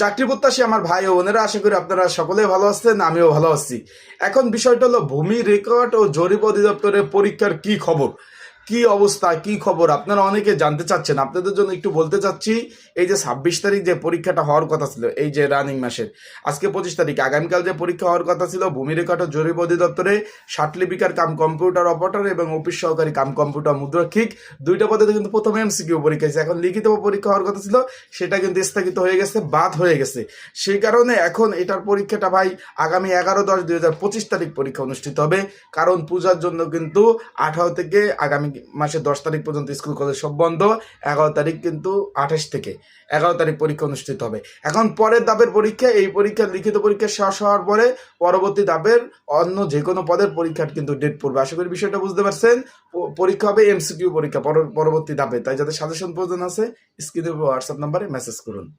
চাকরি প্রত্যাশী আমার ভাই ও বোনেরা, আশা করি আপনারা সকলে ভালো আছেন, আমিও ভালো আছি। এখন বিষয়টা হলো, ভূমি রেকর্ড ও জরিপ অধিদপ্তরের পরীক্ষার কি খবর? কি অবস্থা, কি খবর? আপনারা অনেকে জানতে চাচ্ছেন, আপনাদের জন্য একটু বলতে চাচ্ছি, এই যে ছাব্বিশ তারিখ যে পরীক্ষাটা হওয়ার কথা ছিল, এই যে রানিং মাসের, আজকে পঁচিশ তারিখ, আগামীকাল যে পরীক্ষা হওয়ার কথা ছিল, ভূমি ও জরিপ অধিদপ্তরে ষাটলিপিকার কাম কম্পিউটার অপারেটর এবং অফিস সহকারী কাম কম্পিউটার মুদ্রাক্ষিক, দুইটা পদে কিন্তু প্রথম এমসিকিউ পরীক্ষা হয়েছে, এখন লিখিত পরীক্ষা হওয়ার কথা ছিল, সেটা কিন্তু স্থগিত হয়ে গেছে, বাদ হয়ে গেছে। সেই কারণে এখন এটার পরীক্ষাটা ভাই আগামী এগারো দশ দুই তারিখ পরীক্ষা অনুষ্ঠিত হবে, কারণ পূজার জন্য কিন্তু আঠারো থেকে আগামী মাসের দশ তারিখ পর্যন্ত স্কুল, কলেজ সব বন্ধ। এগারো তারিখ কিন্তু আঠাশ থেকে। এগারো তারিখ পরীক্ষা অনুষ্ঠিত হবে। এখন পরের ধাপের পরীক্ষা, এই পরীক্ষার লিখিত পরীক্ষা শেষ হওয়ার পরে পরবর্তী ধাপের অন্য যে কোনো পদের পরীক্ষার কিন্তু ডেট পড়বে। আশা করি বিষয়টা বুঝতে পারছেন। পরীক্ষা হবে এমসিকিউ পরীক্ষা, পর- পরবর্তী দাবে তাই যাদের সাজেশন প্রয়োজন আছে, স্ক্রিনে হোয়াটসঅ্যাপ নাম্বারে মেসেজ করুন।